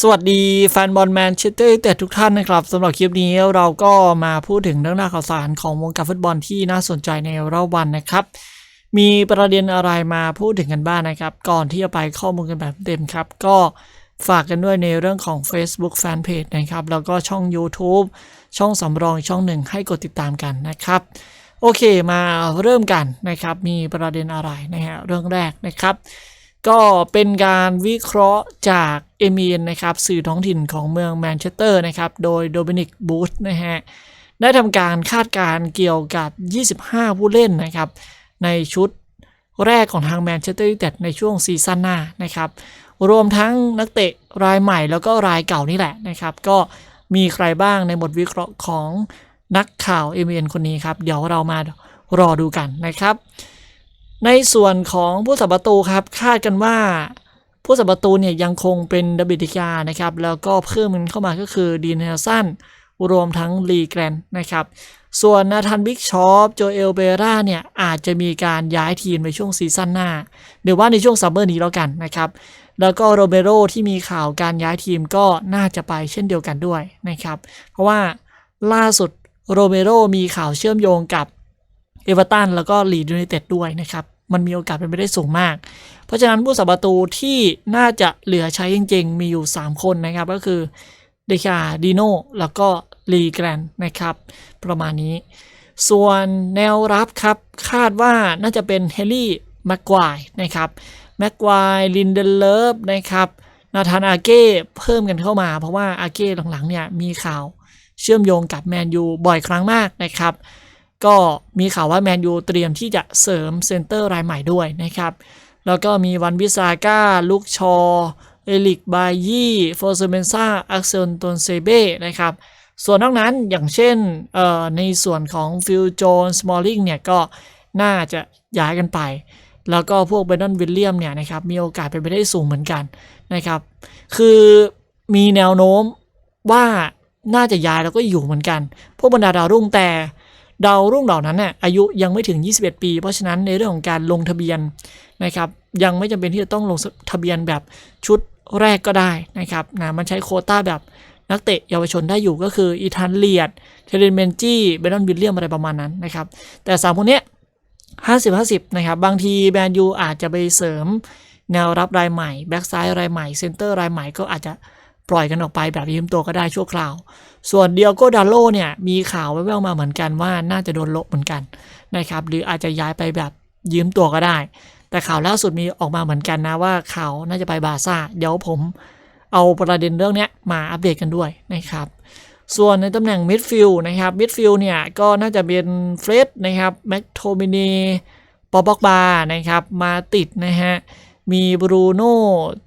สวัสดีแฟนบอลแมนเชสเตอร์แต่ทุกท่านนะครับสำหรับคลิปนี้เราก็มาพูดถึงเรื่องราวข่าวสารของวงการฟุตบอลที่น่าสนใจในรอบวันนะครับ มีประเด็นอะไรมาพูดถึงกันบ้างนะครับ ก่อนที่จะไปข้อมูลกันแบบเต็มครับ ก็ฝากกันด้วยในเรื่องของ Facebook Fanpage นะครับ แล้วก็ช่อง YouTube ช่องสำรองอีกช่องหนึ่งให้กดติดตามกันนะครับ โอเคมาเริ่มกันนะครับ มีประเด็นอะไรนะฮะเรื่องแรกนะครับ ก็เป็นการวิเคราะห์จากเอเมียนนะครับสื่อท้องถิ่นของเมืองแมนเชสเตอร์นะครับ โดยโดมินิกบูธนะฮะได้ทำการคาดการเกี่ยวกับ 25 ผู้เล่นนะครับ ในชุดแรกของทางแมนเชสเตอร์ยูไนเต็ดในช่วงซีซั่นหน้านะครับ รวมทั้งนักเตะรายใหม่แล้วก็รายเก่านี่แหละนะครับ ก็มีใครบ้างในบทวิเคราะห์ของนักข่าวเอเมียนคนนี้ครับ เดี๋ยวเรามารอดูกันนะครับ ในส่วนของผู้สับประตูครับคาดกันว่า ผู้สับประตูเนี่ยยังคงเป็นดาบิดิกานะครับ แล้วก็เพิ่มมันเข้ามาก็คือดีนเนลสันรวมทั้งลีแกรนนะครับ ส่วนนาธานบิ๊กชอปโจเอลเบราเนี่ยอาจจะมีการย้ายทีมในช่วงซีซั่นหน้าหรือว่าในช่วงซัมเมอร์นี้แล้วกันนะครับ แล้วก็โรเบโรที่มีข่าวการย้ายทีมก็น่าจะไปเช่นเดียวกันด้วยนะครับ เพราะว่าล่าสุดโรเบโรมีข่าวเชื่อมโยงกับเอเวอร์ตันแล้วก็ลีดยูไนเต็ดด้วยนะครับ มันมีโอกาสเป็นไปได้สูงมาก เพราะฉะนั้นผู้สับประตูที่น่าจะเหลือใช้จริง ๆ มีอยู่ 3 คนนะครับ ก็คือเดคาดิโนแล้วก็ลีแกรนนะครับ ประมาณนี้ ส่วนแนวรับครับ คาดว่าน่าจะเป็นเฮลี่แม็กควายนะครับแม็กควายลินเดเลิฟนะครับนาธานอาเก้เพิ่มกันเข้ามา เพราะว่าอาเก้หลังๆเนี่ยมีข่าวเชื่อมโยงกับแมนยูบ่อยครั้งมากนะครับ ก็มีข่าวว่าแมนยูเตรียมที่จะเสริมเซนเตอร์รายใหม่ด้วยนะครับ แล้วก็มีวันวิซาก้าลูกชอ เอลิกบายี่โฟเซเมนซาอักเซนตนเซเบ้นะครับ ส่วนนอกนั้นอย่างเช่นในส่วนของฟิลโจนสมอลลิงเนี่ยก็น่าจะย้ายกันไป แล้วก็พวกเบรนอนวิลเลียมเนี่ยนะครับมีโอกาสเป็นไปได้สูงเหมือนกันนะครับ คือมีแนวโน้มว่าน่าจะย้ายแล้วก็อยู่เหมือนกัน พวกบรรดาดาวรุ่งแต่ ดาวรุ่งเหล่านั้นน่ะอายุยังไม่ถึง 21 ปี เพราะฉะนั้นในเรื่องของการลงทะเบียนนะครับยังไม่จำเป็นที่จะต้องลงทะเบียนแบบชุดแรกก็ได้นะครับนะมันใช้โคต้าแบบนักเตะเยาวชนได้อยู่ก็คืออีธานเลียดเทเรนเมนจี้เบรอนวิลเลียมอะไรประมาณนั้นนะครับแต่สามคนเนี้ย50 50นะครับบางทีแบนยูอาจจะไปเสริมแนวรับรายใหม่ แบ็กซ้ายรายใหม่ เซนเตอร์รายใหม่ก็อาจจะ ปล่อยกันออกไปแบบยืมตัวก็ได้ชั่วคราว ส่วนเดียโกดาโลเนี่ยมีข่าวแว่วๆมาเหมือนกันว่าน่าจะโดนโละเหมือนกันนะครับหรืออาจจะย้ายไปแบบยืมตัวก็ได้ แต่ข่าวล่าสุดมีออกมาเหมือนกันนะว่าข่าวน่าจะไปบาซ่าเดี๋ยวผมเอาประเด็นเรื่องนี้มาอัปเดตกันด้วยนะครับส่วนในตำแหน่งมิดฟิลด์นะครับมิดฟิลด์เนี่ยก็น่าจะเป็นเฟรดนะครับแม็กโทมินีปอบอกบานะครับมาติดนะฮะ มีบรูโน่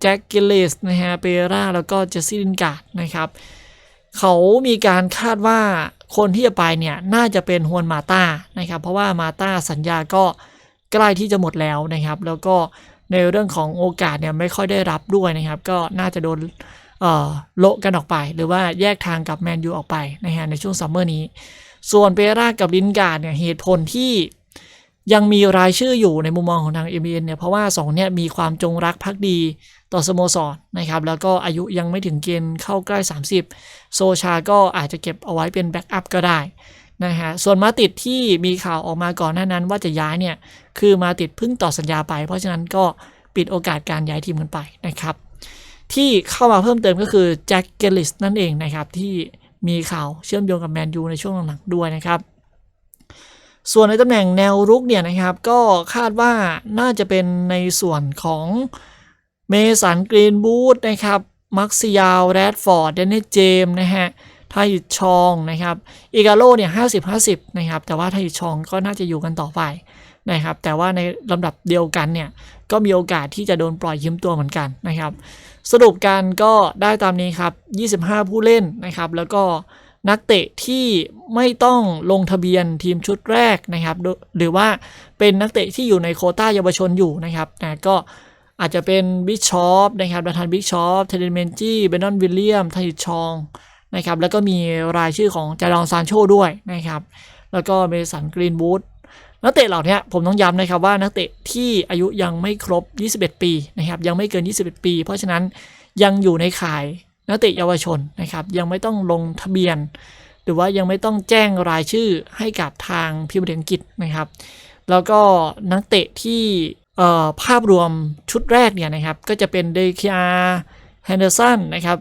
แจ็คกิลเลสนะฮะเปราแล้วก็เจสซี่ลินการ์ดนะครับ เขามีการคาดว่าคนที่จะไปเนี่ยน่าจะเป็นฮวนมาตานะครับ เพราะว่ามาตาสัญญาก็ใกล้ที่จะหมดแล้วนะครับ แล้วก็ในเรื่องของโอกาสเนี่ยไม่ค่อยได้รับด้วยนะครับ ก็น่าจะโดนเออโละกันออกไป หรือว่าแยกทางกับแมนยูออกไปนะฮะในช่วงซัมเมอร์นี้ ส่วนเปรากับลินการ์ดเนี่ยเหตุผลที่ ยังมีรายชื่ออยู่ในมุมมองของทาง m อ n เนี่ยเพราะว่า 2 เนี่ยมีความจงรักภักดีต่อสโมสรนะครับ แล้วก็อายุยังไม่ถึงเกณฑ์เข้าใกล้ 30 โซชาก็อาจจะเก็บเอาไว้เป็นแบ็กอัพก็ได้นะฮะส่วนมาติดที่มีข่าวออกมาก่อนหน้านั้นว่าจะย้ายเนี่ยคือมาติดเพิ่งต่อสัญญาไป เพราะฉะนั้นก็ปิดโอกาสการย้ายทีมกันไปนะครับที่เข้ามาเพิ่มเติมก็คือแจ็คเกลิสนั่นเองนะครับที่มีข่าวเชื่อมโยงกับแมนยูในช่วงหลังๆด้วยนะครับ ส่วนในตำแหน่งแนวรุกเนี่ยนะครับ ก็คาดว่าน่าจะเป็นในส่วนของเมสันกรีนบูธนะครับมักซิยาวแรดฟอร์ดเดนนิสเจมนะฮะไทยชองนะครับอีกาโลเนี่ยห้าสิบห้าสิบนะครับแต่ว่าไทยชองก็น่าจะอยู่กันต่อไปนะครับแต่ว่าในลำดับเดียวกันเนี่ยก็มีโอกาสที่จะโดนปล่อยยืมตัวเหมือนกันนะครับ สรุปกันก็ได้ตามนี้ครับ 25 ผู้เล่นนะครับ แล้วก็ นักเตะที่ไม่ต้องลงทะเบียนทีมชุดแรกนะครับ หรือว่าเป็นนักเตะที่อยู่ในโคต้าเยาวชนอยู่นะครับนะก็อาจจะเป็นบิ๊กชอปนะครับดัทันบิ๊กชอปเทเลเมนจี้เบนนอนวิลเลียมไทชองนะครับแล้วก็มีรายชื่อของจารองซานโชด้วยนะครับ แล้วก็เมสันกรีนวูดนักเตะเหล่านี้ผมต้องย้ำนะครับว่านักเตะที่อายุยังไม่ครบ 21 ปีนะครับยังไม่เกิน 21 ปี เพราะฉะนั้นยังอยู่ในข่าย นักเตะเยาวชนนะครับ ยังไม่ต้องลงทะเบียน หรือว่ายังไม่ต้องแจ้งรายชื่อให้กับทางพิมพ์อังกฤษนะครับ แล้วก็นักเตะที่ภาพรวมชุดแรกเนี่ยนะครับ ก็จะเป็นเดคิอาแฮนเดอร์สันนะครับ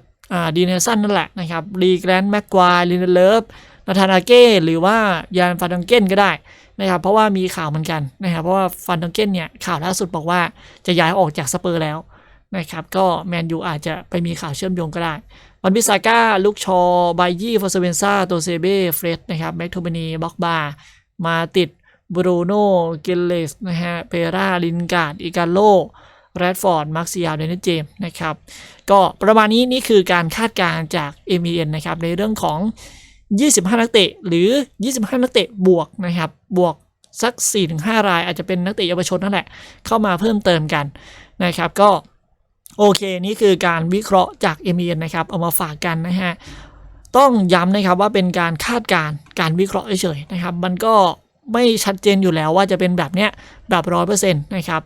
ดีเนสันนั่นแหละนะครับรีแกรนด์แม็กควายลินเลิฟนาธานาเก้หรือว่ายานฟาดังเก้นก็ได้นะครับ เพราะว่ามีข่าวเหมือนกันนะครับ เพราะว่าฟันดังเก้นเนี่ยข่าวล่าสุดบอกว่าจะย้ายออกจากสเปอร์แล้ว นะครับก็แมนยูอาจจะไปมีข่าวเชื่อมโยงก็ได้วันบิซาก้าลูกชอไบยี่ฟอสเวนซ่าโตเซเบ้เฟรดนะครับแม็กโทเบนีบ็อกบามาติดบรูโน่เกลเลสนะฮะเปราลินการ์ดอิกาโลแรดฟอร์ดมาร์คซิยาเดนเจมนะครับก็ประมาณนี้นี่คือการคาดการณ์จาก m อ n นะครับในเรื่องของ 25 นักเตะหรือ 25 นักเตะบวกนะครับบวกสัก 4-5 รายอาจจะเป็นนักเตะเยาวชนนั่นแหละเข้ามาเพิ่มเติมกันนะครับก็ โอเค นี่คือการวิเคราะห์จาก m อ n นนะครับ เอามาฝากกันนะฮะ ต้องย้ำนะครับว่าเป็นการคาดการณ์การวิเคราะห์เฉยๆนะครับ มันก็ไม่ชัดเจนอยู่แล้วว่าจะเป็นแบบเนี้ยแบบร้อยเปอร์เซ็นต์นะครับ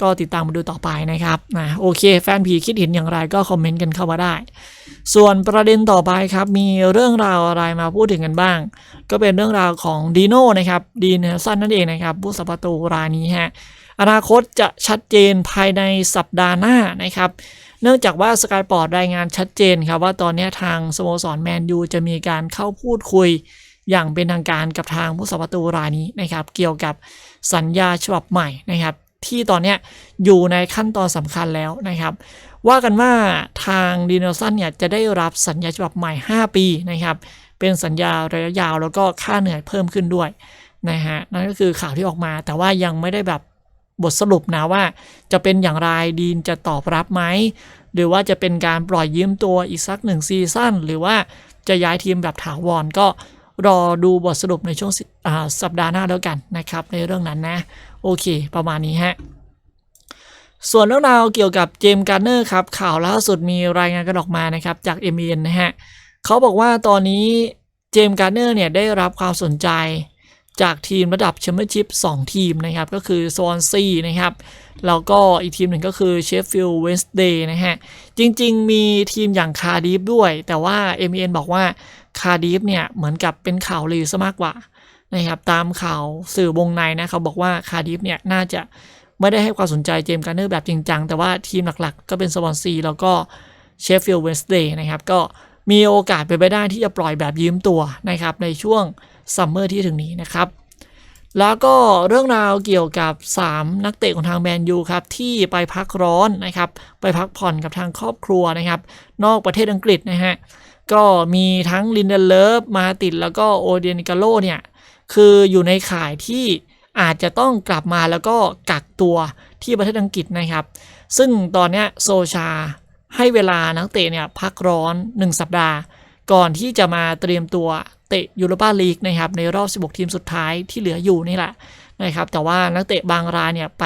ก็ติดตามมาดูต่อไปนะครับนะโอเค แฟนผีคิดเห็นอย่างไรก็คอมเมนต์กันเข้ามาได้ ส่วนประเด็นต่อไปครับ มีเรื่องราวอะไรมาพูดถึงกันบ้าง ก็เป็นเรื่องราวของดีโน่นะครับดีนสันนั่นเองนะครับผู้สัปตูรายนี้ฮะ อนาคตจะชัดเจนภายในสัปดาห์หน้านะครับ เนื่องจากว่าสกายปอร์ตรายงานชัดเจนครับว่าตอนนี้ทางสโมสรแมนยูจะมีการเข้าพูดคุยอย่างเป็นทางการกับทางผู้สัปตูรายนี้นะครับ เกี่ยวกับสัญญาฉบับใหม่นะครับ ที่ตอนนี้อยู่ในขั้นตอนสำคัญแล้วนะครับ ว่ากันว่าทางดีเนลสันเนี่ยจะได้รับสัญญาฉบับใหม่ 5 ปีนะครับ เป็นสัญญาระยะยาวแล้วก็ค่าเหนื่อยเพิ่มขึ้นด้วยนะฮะนั่นก็คือข่าวที่ออกมาแต่ว่ายังไม่ได้แบบ บทสรุปนะว่า จะเป็นอย่างไรดีนจะตอบรับไหม หรือว่าจะเป็นการปล่อยยืมตัวอีกสักหนึ่งซีซั่นหรือว่าจะย้ายทีมแบบถาวรก็รอดูบทสรุปในช่วงสัปดาห์หน้าแล้วกันนะครับ ในเรื่องนั้นนะ โอเค ประมาณนี้ฮะส่วนเรื่องราวเกี่ยวกับเจมส์การ์เนอร์ครับ ข่าวล่าสุดมีรายงานกันออกมานะครับ จาก m อ n นะฮะเขาบอกว่าตอนนี้เจมส์การ์เนอร์เนี่ยได้รับความสนใจ จากทีมระดับแชมเปี้ยนชิพ2ทีมนะครับ ก็คือโซนซีนะครับแล้วก็อีกทีมหนึ่งก็คือเชฟฟิลด์เวนสเดย์นะฮะ จริงๆ มีทีมอย่างคาร์ดิฟด้วย แต่ว่า m อ n บอกว่าคาร์ดิฟเนี่ย เหมือนกับเป็นข่าวลือซะมากกว่านะครับตามข่าวสื่อวงในนะเขาบอกว่าคาร์ดิฟเนี่ย น่าจะไม่ได้ให้ความสนใจเจมส์การ์เนอร์แบบจริงจัง แต่ว่าทีมหลักๆ ก็เป็นสวอนซีแล้วก็เชฟฟิลด์เวนสเดย์นะครับก็ มีโอกาสไปนไปได้ที่จะปล่อยแบบยืมตัวนะครับในช่วงซัมเมอร์ที่ถึงนี้นะครับ แล้วก็เรื่องราวเกี่ยวกับ 3 นักเตะของทางแมนยูครับที่ไปพักร้อนนะครับไปพักผ่อนกับทางครอบครัวนะครับ นอกประเทศอังกฤษนะฮะก็มีทั้งลินเดเลิฟมาติดแล้วก็โอเดียนิกาโลเนี่ยคืออยู่ในข่ายที่อาจจะต้องกลับมาแล้วก็กักตัวที่ประเทศอังกฤษนะครับ ซึ่งตอนเนี้ยโซชา ให้เวลานักเตะเนี่ยพักร้อน 1 สัปดาห์ ก่อนที่จะมาเตรียมตัวเตะยูโรปาลีกนะครับในรอบ 16 ทีมสุดท้ายที่เหลืออยู่นี่แหละนะครับแต่ว่านักเตะบางรายเนี่ยไป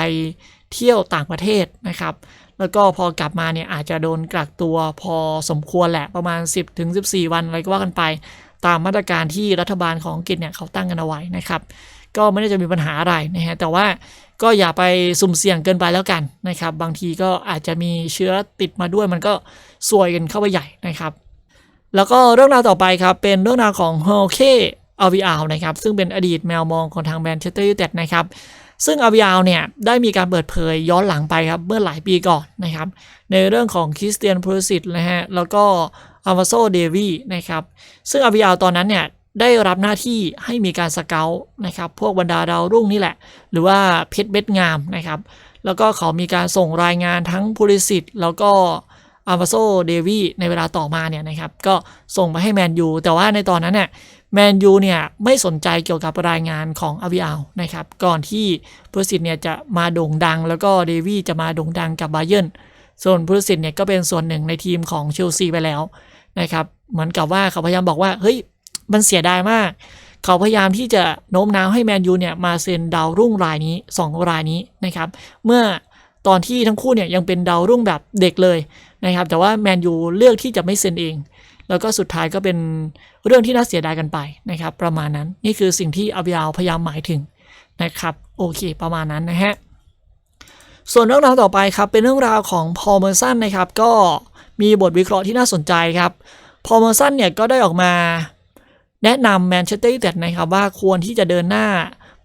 เที่ยวต่างประเทศนะครับแล้วก็พอกลับมาเนี่ยอาจจะโดนกักตัวพอสมควรแหละประมาณ 10ถึง14 วันอะไรก็ว่ากันไป ตามมาตรการที่รัฐบาลของอังกฤษเนี่ยเขาตั้งกันเอาไว้นะครับก็ไม่ได้จะมีปัญหาอะไรนะฮะแต่ว่า ก็อย่าไปสุ่มเสี่ยงเกินไปแล้วกันนะครับ บางทีก็อาจจะมีเชื้อติดมาด้วยมันก็ซวยกันเข้าไปใหญ่นะครับ แล้วก็เรื่องราวต่อไปครับเป็นเรื่องราวของโฮเคอาวิอานะครับซึ่งเป็นอดีตแมวมองของทางแมนเชสเตอร์ยูไนเต็ดนะครับซึ่งอาวิอาเนี่ยได้มีการเปิดเผยย้อนหลังไปครับเมื่อหลายปีก่อนนะครับในเรื่องของคริสเตียนพูริสิตนะฮะแล้วก็อาวาโซเดวีนะครับซึ่งอาวิอาตอนนั้นเนี่ย ได้รับหน้าที่ให้มีการสเกลนะครับพวกบรรดาดาวรุ่งนี่แหละ หรือว่าเพชรเบ็ดงามนะครับ แล้วก็เขามีการส่งรายงานทั้งพูริสิตแล้วก็อาวาโซเดวีในเวลาต่อมาเนี่ยนะครับ ก็ส่งมาให้แมนยูแต่ว่าในตอนนั้นเนี่ยแมนยูเนี่ยไม่สนใจเกี่ยวกับรายงานของอาวิอานะครับ ก่อนที่พูริสิตเนี่ยจะมาโด่งดัง แล้วก็เดวีจะมาโด่งดังกับบาเยิร์นส่วนพูริสิตเนี่ยก็เป็นส่วนหนึ่งในทีมของเชลซีไปแล้วนะครับ เหมือนกับว่าเขาพยายามบอกว่าเฮ้ย มันเสียดายมาก เขาพยายามที่จะโน้มน้าวให้แมนยูเนี่ยมาเซ็นดาวรุ่งรายนี้ 2 รายนี้นะครับ เมื่อตอนที่ทั้งคู่เนี่ยยังเป็นดาวรุ่งแบบเด็กเลยนะครับ แต่ว่าแมนยูเลือกที่จะไม่เซ็นเอง แล้วก็สุดท้ายก็เป็นเรื่องที่น่าเสียดายกันไปนะครับ ประมาณนั้นนี่คือสิ่งที่อาบยาวพยายามหมายถึงนะครับโอเค ประมาณนั้นนะฮะส่วนเรื่องราวต่อไปครับเป็นเรื่องราวของพอลเมอร์สันนะครับก็มีบทวิเคราะห์ที่น่าสนใจครับพอลเมอร์สันเนี่ยก็ได้ออกมา แนะนำแมนเชสเตอร์ยูไนเต็ดนะครับว่าควรที่จะเดินหน้า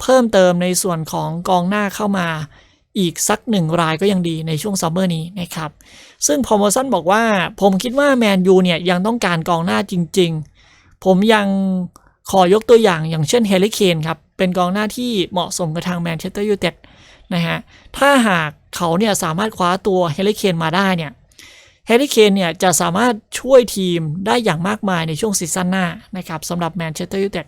เพิ่มเติมในส่วนของกองหน้าเข้ามาอีกสักหนึ่งรายก็ยังดีในช่วงซัมเมอร์นี้นะครับ ซึ่งพอมอสันบอกว่า ผมคิดว่าแมนยูเนี่ยยังต้องการกองหน้าจริง ๆ ผมยังขอยกตัวอย่างอย่างเช่นเฮลิเคนครับ เป็นกองหน้าที่เหมาะสมกับทางแมนเชสเตอร์ยูไนเต็ดนะฮะ ถ้าหากเขาเนี่ยสามารถคว้าตัวเฮลิเคนมาได้เนี่ย เฮลิเคนเนี่ยจะสามารถช่วยทีมได้อย่างมากมายในช่วงซีซั่นหน้านะครับสำหรับแมนเชสเตอร์ยูไนเต็ด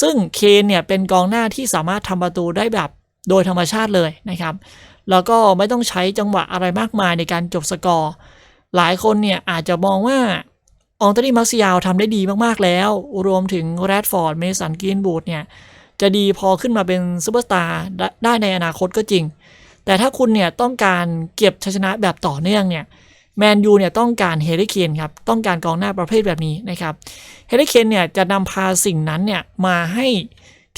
ซึ่งเคนเนี่ยเป็นกองหน้าที่สามารถทำประตูได้แบบโดยธรรมชาติเลยนะครับ แล้วก็ไม่ต้องใช้จังหวะอะไรมากมายในการจบสกอร์ หลายคนเนี่ยอาจจะมองว่าองตอนี่มักซิยาวทำได้ดีมากๆแล้ว รวมถึงแรดฟอร์ดเมสันกรีนบูดเนี่ยจะดีพอขึ้นมาเป็นซูเปอร์สตาร์ได้ในอนาคตก็จริง แต่ถ้าคุณเนี่ยต้องการเก็บชัยชนะแบบต่อเนื่องเนี่ย แมนยูเนี่ยต้องการเฮลิเคนครับต้องการกองหน้าประเภทแบบนี้นะครับเฮลิเคนเนี่ยจะนำพาสิ่งนั้นเนี่ยมาให้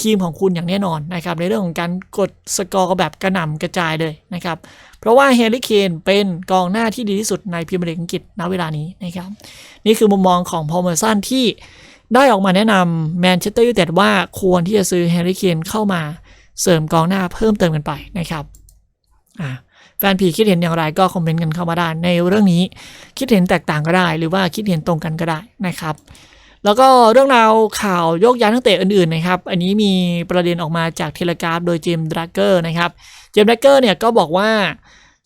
ทีมของคุณอย่างแน่นอนนะครับในเรื่องของการกดสกอร์แบบกระหน่ำกระจายเลยนะครับเพราะว่าเฮลิเคนเป็นกองหน้าที่ดีที่สุดในพรีเมียร์ลีกอังกฤษณเวลานี้นะครับนี่คือมุมมองของพอลเมอร์สันที่ได้ออกมาแนะนำแมนเชสเตอร์ยูไนเต็ดว่าควรที่จะซื้อเฮลิเคนเข้ามาเสริมกองหน้าเพิ่มเติมกันไปนะครับอ่า แฟนผีคิดเห็นอย่างไรก็คอมเมนต์กันเข้ามาได้ในเรื่องนี้คิดเห็นแตกต่างก็ได้ หรือว่าคิดเห็นตรงกันก็ได้นะครับ แล้วก็เรื่องราวข่าวโยกย้ายนักเตะอื่นๆนะครับ อันนี้มีประเด็นออกมาจากเทเลกราฟโดยเจมส์ดราเกอร์นะครับ เจมส์ดราเกอร์เนี่ยก็บอกว่า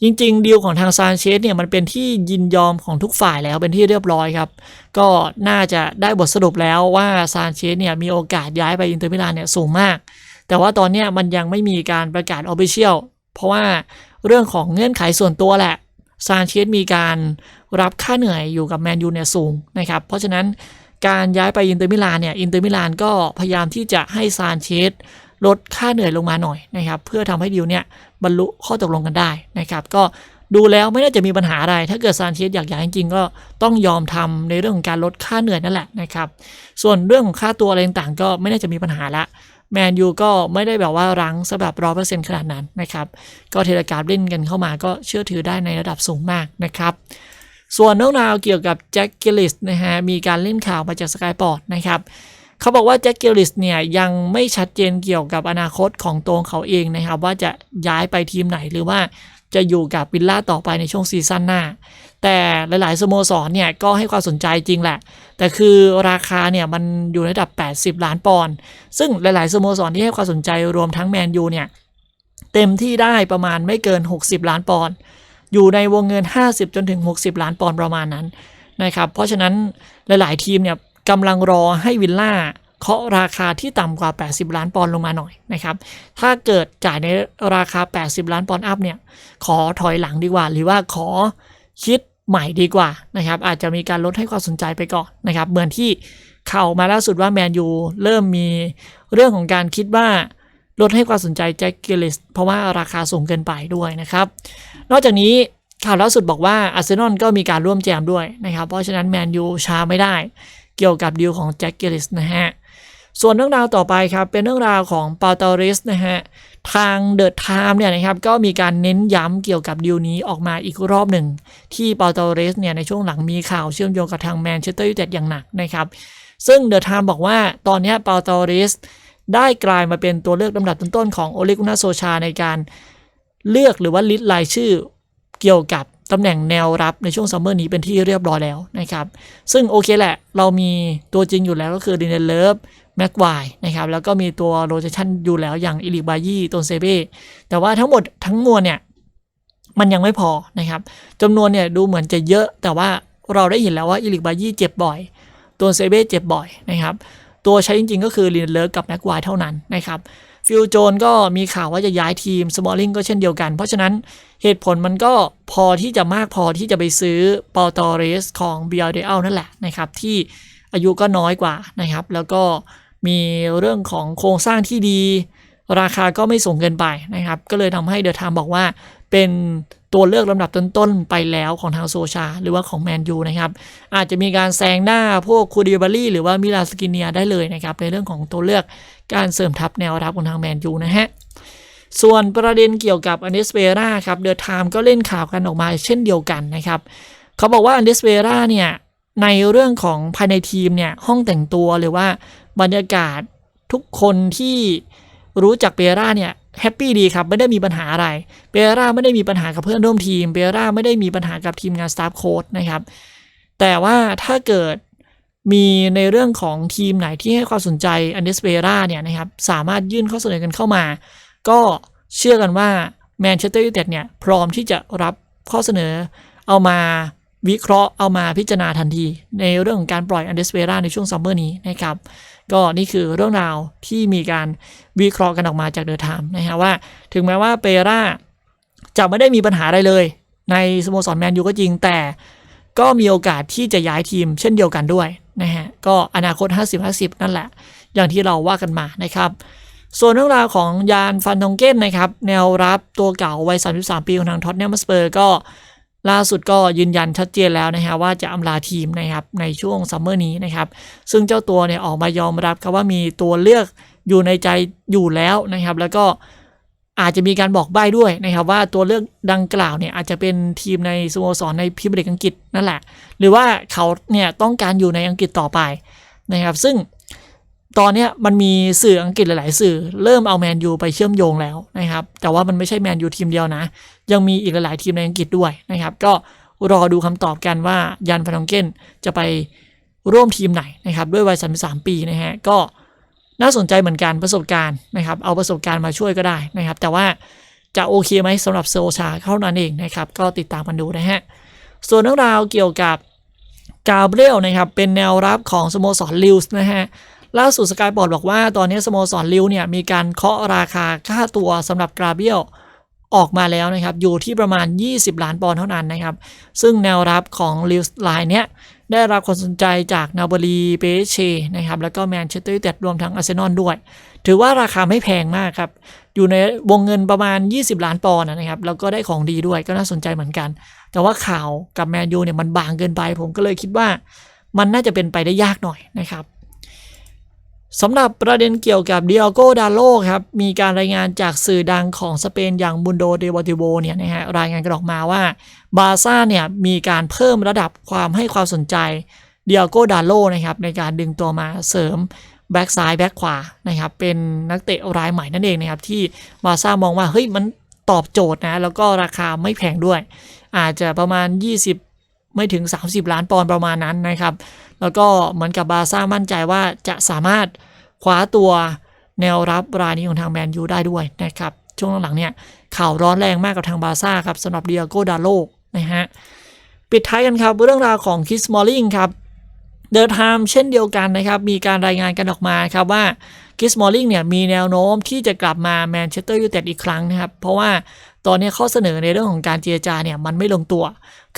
จริงๆดีลของทางซานเชสเนี่ยมันเป็นที่ยินยอมของทุกฝ่ายแล้วเป็นที่เรียบร้อยครับ ก็น่าจะได้บทสรุปแล้วว่าซานเชสเนี่ยมีโอกาสย้ายไปอินเตอร์มิลานเนี่ยสูงมาก แต่ว่าตอนนี้มันยังไม่มีการประกาศออฟฟิเชียลเพราะว่า เรื่องของเงื่อนไขส่วนตัวแหละซานเชสมีการรับค่าเหนื่อยอยู่กับแมนยูเนี่ยสูงนะครับ เพราะฉะนั้นการย้ายไปอินเตอร์มิลานเนี่ยอินเตอร์มิลานก็พยายามที่จะให้ซานเชสลดค่าเหนื่อยลงมาหน่อยนะครับ เพื่อทำให้ดีลเนี่ยบรรลุข้อตกลงกันได้นะครับ ก็ดูแล้วไม่น่าจะมีปัญหาอะไร ถ้าเกิดซานเชสอยากย้ายจริงๆก็ต้องยอมทำในเรื่องของการลดค่าเหนื่อยนั่นแหละนะครับ ส่วนเรื่องของค่าตัวอะไรต่างๆก็ไม่น่าจะมีปัญหาละ แมนยูก็ไม่ได้แบบว่ารั้งสแบบร้อยเปอร์เซ็นต์ขนาดนั้นนะครับ ก็เทเลกราฟเล่นกันเข้ามาก็เชื่อถือได้ในระดับสูงมากนะครับ ส่วนเรื่องราวเกี่ยวกับแจ็คกิลลิสนะฮะ มีการเล่นข่าวมาจากสกายปอร์ตนะครับเขาบอกว่าแจ็คเกลิสเนี่ยยังไม่ชัดเจนเกี่ยวกับอนาคตของตัวเขาเองนะครับ ว่าจะย้ายไปทีมไหนหรือว่า จะอยู่กับวิลล่าต่อไปในช่วงซีซั่นหน้า แต่หลาย ๆ สโมสรเนี่ยก็ให้ความสนใจจริงแหละ แต่คือราคาเนี่ยมันอยู่ในระดับ 80 ล้านปอนด์ซึ่งหลาย ๆ สโมสรที่ให้ความสนใจรวมทั้งแมนยูเนี่ยเต็มที่ได้ประมาณไม่เกิน 60 ล้านปอนด์อยู่ในวงเงิน 50 จนถึง 60 ล้านปอนด์ประมาณนั้นนะครับเพราะฉะนั้นหลาย ๆ ทีมเนี่ยกำลังรอให้วิลล่า เคาะราคาที่ต่ำกว่า 80 ล้านปอนด์ลงมาหน่อยนะครับ ถ้าเกิดจ่ายในราคา 80 ล้านปอนด์อัพเนี่ย ขอถอยหลังดีกว่า หรือว่าขอคิดใหม่ดีกว่านะครับ อาจจะมีการลดให้ความสนใจไปก่อนนะครับ เหมือนที่ข่าวมาล่าสุดว่าแมนยูเริ่มมีเรื่องของการคิดว่าลดให้ความสนใจแจ็คกิลลิสเพราะว่าราคาสูงเกินไปด้วยนะครับ นอกจากนี้ข่าวล่าสุดบอกว่าอาร์เซนอลก็มีการร่วมแจมด้วยนะครับ เพราะฉะนั้นแมนยูช้าไม่ได้เกี่ยวกับดีลของแจ็คกิลลิสนะฮะ ส่วนเรื่องราวต่อไปครับเป็นเรื่องราวของปาตอริสนะฮะทางเดอะไทม์เนี่ยนะครับก็มีการเน้นย้ำเกี่ยวกับดีลนี้ออกมาอีกรอบหนึ่ง ที่ปาตอริสเนี่ยในช่วงหลังมีข่าวเชื่อมโยงกับทางแมนเชสเตอร์ยูไนเต็ดอย่างหนักนะครับซึ่งเดอะไทม์บอกว่าตอนนี้ปาตอริสได้กลายมาเป็นตัวเลือกลำดับต้นๆของโอเลกุนาโซชาในการเลือกหรือว่าลิสต์รายชื่อเกี่ยวกับตำแหน่งแนวรับในช่วงซัมเมอร์นี้เป็นที่เรียบร้อยแล้วนะครับ ซึ่งโอเคแหละ เรามีตัวจริงอยู่แล้วก็คือดินเนเลิฟ แม็กไวนะครับ แล้วก็มีตัวโรเทชันอยู่แล้วอย่างอิลิบายี่ตนเซเบ้แต่ว่าทั้งหมดทั้งมวลเนี่ยมันยังไม่พอนะครับจำนวนเนี่ยดูเหมือนจะเยอะ แต่ว่าเราได้เห็นแล้วว่าอิลิบายี่เจ็บบ่อย ตัวเซเบ้เจ็บบ่อยนะครับ ตัวใช้จริงๆ ก็คือลินเลิฟกับแม็กไวเท่านั้นนะครับฟิลโจนก็มีข่าวว่าจะย้ายทีมสมอลลิงก็เช่นเดียวกัน เพราะฉะนั้นเหตุผลมันก็พอที่จะมากพอที่จะไปซื้อปอตอเรสของเบียร์เดลนั่นแหละนะครับ ที่อายุก็น้อยกว่านะครับ แล้วก็ มีเรื่องของโครงสร้างที่ดี ราคาก็ไม่สูงเกินไปนะครับ ก็เลยทำให้เดอะไทม์บอกว่า เป็นตัวเลือกลำดับต้นๆ ไปแล้วของทางโซชา หรือว่าของแมนยูนะครับ อาจจะมีการแซงหน้าพวกคูดิบารี่หรือว่ามิลาสกินเนียได้เลยนะครับ ในเรื่องของตัวเลือกการเสริมทัพแนวรับของทางแมนยูนะฮะส่วนประเด็นเกี่ยวกับอันเนสเปราครับเดอะไทม์ก็เล่นข่าวกันออกมาเช่นเดียวกันนะครับ เขาบอกว่าอันเดสเวราเนี่ยในเรื่องของภายในทีมเนี่ยห้องแต่งตัวหรือว่า บรรยากาศทุกคนที่รู้จักเปียร่าเนี่ยแฮปปี้ดีครับไม่ได้มีปัญหาอะไรเปียร่าไม่ได้มีปัญหากับเพื่อนร่วมทีมเปียร่าไม่ได้มีปัญหากับทีมงานสตาฟโค้ดนะครับแต่ว่าถ้าเกิดมีในเรื่องของทีมไหนที่ให้ความสนใจอันเดสเวราเนี่ยนะครับสามารถยื่นข้อเสนอกันเข้ามา ก็เชื่อกันว่าแมนเชสเตอร์ยูไนเต็ดเนี่ยพร้อมที่จะรับข้อเสนอเอามาวิเคราะห์เอามาพิจารณาทันที ในเรื่องของการปล่อยอันเดสเวราในช่วงซัมเมอร์นี้นะครับ ก็นี่คือเรื่องราวที่มีการวิเคราะห์กันออกมาจากเดอะไทม์นะฮะว่า ถึงแม้ว่าเปร่าจะไม่ได้มีปัญหาอะไรเลย ในสโมสรแมนยูก็จริงแต่ก็มีโอกาสที่จะย้ายทีมเช่นเดียวกันด้วยนะฮะก็อนาคต 50-50 นั่นแหละ อย่างที่เราว่ากันมานะครับ ส่วนเรื่องราวของยานฟันทองเก้นนะครับ แนวรับตัวเก่าวัย 33 ปีของทางท็อตแนมสเปอร์ก็ ล่าสุดก็ยืนยันชัดเจนแล้วนะฮะว่าจะอำลาทีมนะครับในช่วงซัมเมอร์นี้นะครับซึ่งเจ้าตัวเนี่ยออกมายอมรับครับว่ามีตัวเลือกอยู่ในใจอยู่แล้วนะครับ แล้วก็อาจจะมีการบอกใบ้ด้วยนะครับว่าตัวเลือกดังกล่าวเนี่ยอาจจะเป็นทีมในสโมสรในพรีเมียร์ลีกอังกฤษนั่นแหละ หรือว่าเขาเนี่ยต้องการอยู่ในอังกฤษต่อไปนะครับ ซึ่ง ตอนนี้มันมีสื่ออังกฤษหลาย ๆ สื่อ เริ่มเอาแมนยูไปเชื่อมโยงแล้วนะครับ แต่ว่ามันไม่ใช่แมนยูทีมเดียวนะ ยังมีอีกหลาย ๆ ทีมในอังกฤษด้วยนะครับ ก็รอดูคำตอบกันว่ายันฟานองเกนจะไปร่วมทีมไหนนะครับด้วยวัย 33 ปีนะฮะก็น่าสนใจเหมือนกันประสบการณ์นะครับ เอาประสบการณ์มาช่วยก็ได้นะครับ แต่ว่าจะโอเคไหมสำหรับโซชาเท่านั้นเองนะครับ ก็ติดตามกันดูนะฮะส่วนเรื่องราวเกี่ยวกับกาเบรียลนะครับเป็นแนวรับของสโมสรลิวส์นะฮะ ล่าสุดสกายบอร์ดบอกว่าตอนนี้สโมสรลิวเนี่ยมีการเคาะราคาค่าตัวสำหรับกราเบียลออกมาแล้วนะครับ อยู่ที่ประมาณ 20 ล้านปอนด์เท่านั้นนะครับ ซึ่งแนวรับของลิวส์ไลน์เนี้ยได้รับความสนใจจากนาบรีเปเชนะครับแล้วก็แมนเชสเตอร์ยูไนเต็ดรวมทั้งอาร์เซนอลด้วย ถือว่าราคาไม่แพงมากครับ อยู่ในวงเงินประมาณ 20 ล้านปอนด์นะครับ แล้วก็ได้ของดีด้วยก็น่าสนใจเหมือนกัน แต่ว่าข่าวกับแมนยูเนี่ยมันบางเกินไป ผมก็เลยคิดว่า มันน่าจะเป็นไปได้ยากหน่อยนะครับ สำหรับประเด็นเกี่ยวกับเดียโกดาโลครับ มีการรายงานจากสื่อดังของสเปนอย่างบุนโดเดวาติโวเนี่ยนะฮะรายงานกันออกมาว่า บาซ่าเนี่ยมีการเพิ่มระดับความให้ความสนใจเดียโกดาโลนะครับในการดึงตัวมาเสริมแบ็กซ้ายแบ็กขวานะครับเป็นนักเตะรายใหม่นั่นเองนะครับที่บาซ่ามองว่าเฮ้ยมันตอบโจทย์นะแล้วก็ราคาไม่แพงด้วย อาจจะประมาณ 20 ไม่ถึง 30 ล้านปอนด์ประมาณนั้นนะครับ แล้วก็เหมือนกับบาซ่ามั่นใจว่าจะสามารถคว้าตัวแนวรับรายนี้ของทางแมนยูได้ด้วยนะครับ ช่วงหลังๆเนี่ยข่าวร้อนแรงมากกับทางบาซ่าครับสำหรับเดียโกดาโลนะฮะปิดท้ายกันครับเรื่องราวของคิสมอลลิงครับเดอะไทม์เช่นเดียวกันนะครับ มีการรายงานกันออกมาครับว่าคิสมอลลิงเนี่ยมีแนวโน้มที่จะกลับมาแมนเชสเตอร์ยูไนเต็ดอีกครั้งนะครับ เพราะว่าตอนนี้ข้อเสนอในเรื่องของการเจรจาเนี่ยมันไม่ลงตัว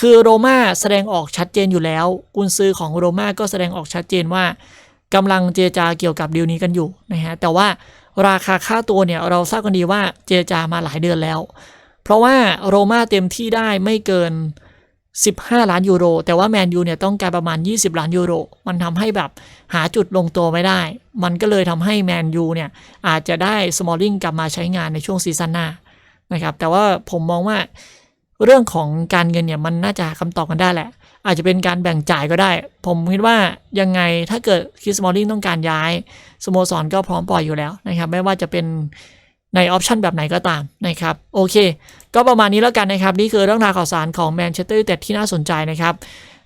คือโรม่าแสดงออกชัดเจนอยู่แล้ว กุนซือของโรม่าก็แสดงออกชัดเจนว่ากำลังเจรจาเกี่ยวกับดีลนี้กันอยู่นะฮะแต่ว่าราคาค่าตัวเนี่ยเราทราบกันดีว่าเจรจามาหลายเดือนแล้ว เพราะว่าโรม่าเต็มที่ได้ไม่เกิน 15 ล้านยูโร แต่ว่าแมนยูเนี่ยต้องการประมาณ 20 ล้านยูโร มันทำให้แบบหาจุดลงตัวไม่ได้ มันก็เลยทำให้แมนยูเนี่ยอาจจะได้สมอลลิงกลับมาใช้งานในช่วงซีซั่นหน้านะครับแต่ว่าผมมองว่า เรื่องของการเงินเนี่ยมันน่าจะหาคำตอบกันได้แหละ อาจจะเป็นการแบ่งจ่ายก็ได้ ผมคิดว่ายังไงถ้าเกิดคิสมอลลิงต้องการย้ายสโมสรก็พร้อมปล่อยอยู่แล้วนะครับ ไม่ว่าจะเป็นในออปชันแบบไหนก็ตามนะครับ โอเค ก็ประมาณนี้แล้วกันนะครับ นี่คือเรื่องราวข่าวสารของแมนเชสเตอร์ยูไนเต็ดที่น่าสนใจนะครับ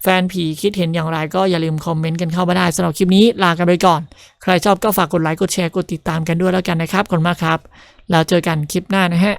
แฟนผีคิดเห็นอย่างไรก็อย่าลืมคอมเมนต์กันเข้ามาได้สำหรับคลิปนี้ลากันไปก่อน ใครชอบก็ฝากกดไลค์กดแชร์กดติดตามกันด้วยแล้วกันนะครับขอบคุณมากครับ แล้วเจอกันคลิปหน้านะฮะ